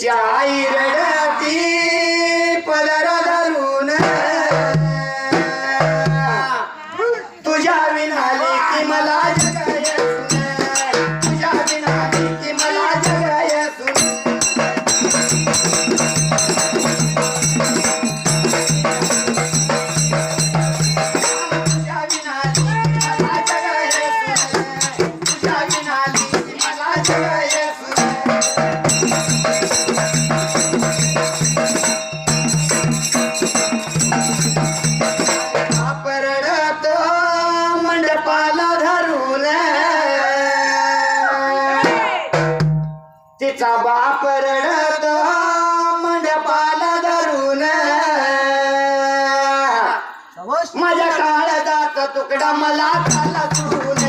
চাই রে तिचा बाप रडत मंडपाला धरून. माझ्या काळजाचा तुकडा मला खाला सोडून.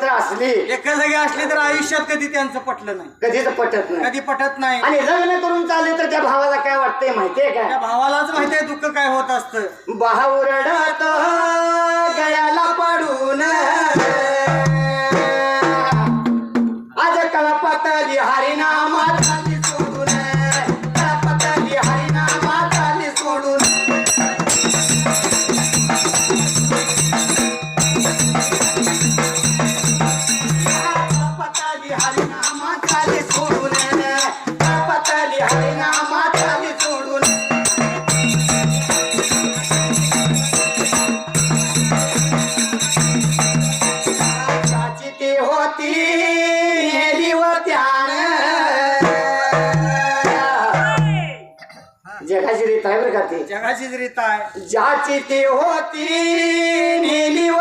जर असली. एका जागी असले तर आयुष्यात कधी त्यांचं पटलं नाही. कधीच पटत नाही. कधी पटत नाही. आणि लग्न करून चालले तर त्या भावाला काय वाटतंय माहितीये त्या भावालाच माहिती आहे दुःख काय होत असतं. भाऊ रडत रीत आहे बरं का ती. जगाचीच रीत आहे. ज्याची ती होती नेली व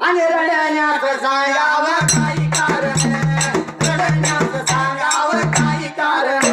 आणि रडण्याचं सांगावं काही कारण रडण्याचं सांगावं काही कारण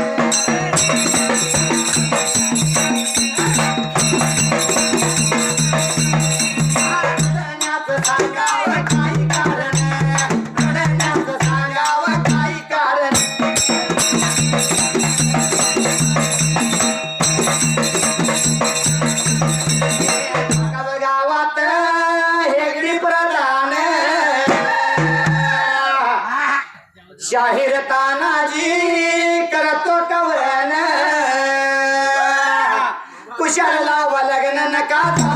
शाहीर तानाजी करतो कवरण कुशल लावा लग्न नका.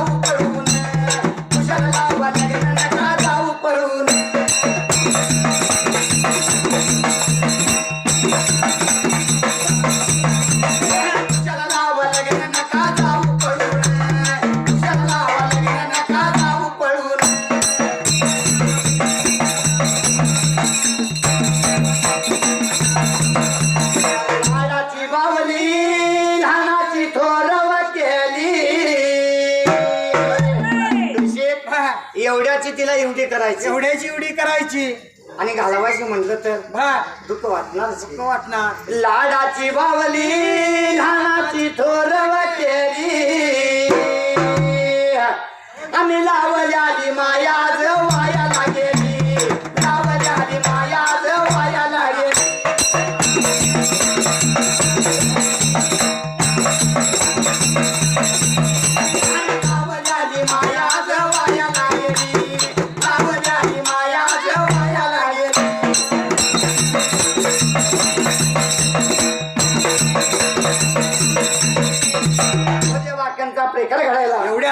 तिला एवढी करायची. एवढ्याची एवढी करायची. आणि घालवायची म्हणलं तर भा दुःख वाटणार दुःख वाटणार. लाडाची बावली लहानाची थोरव केली आम्ही लावल्याली माया वायाला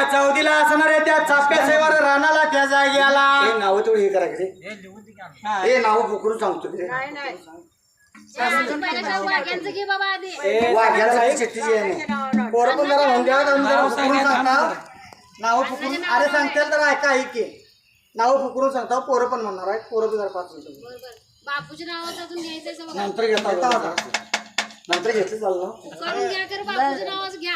एवढ्या चौदीला असणाऱ्या त्या चाप्या सेवर रानाला त्या जाग्याला. हे नाव तेवढी हे करायचे हा. हे नाव बुकरून सांगतो ते. वाघ्यांचं घे बाबा आधी. ए, वाघ्याला ती चिठ्ठीची आहे नाही. पोरं पण जरा होऊन द्या आणि जरा नाव फुकरून सांगा, सांगता. नाव. फुकरून अरे सांगतील तर ऐका ऐके नाव फुकरून सांगता पोरं पण म्हणणार आहे. पोरं पण जरा पाच मिनिटं बरोबर बापूच्या नावाचं अजून घ्यायचंय बघा. नंतर घेता नंतर घेतलं चाललं. करून घ्या कर बापूच्या नावाचं घ्या.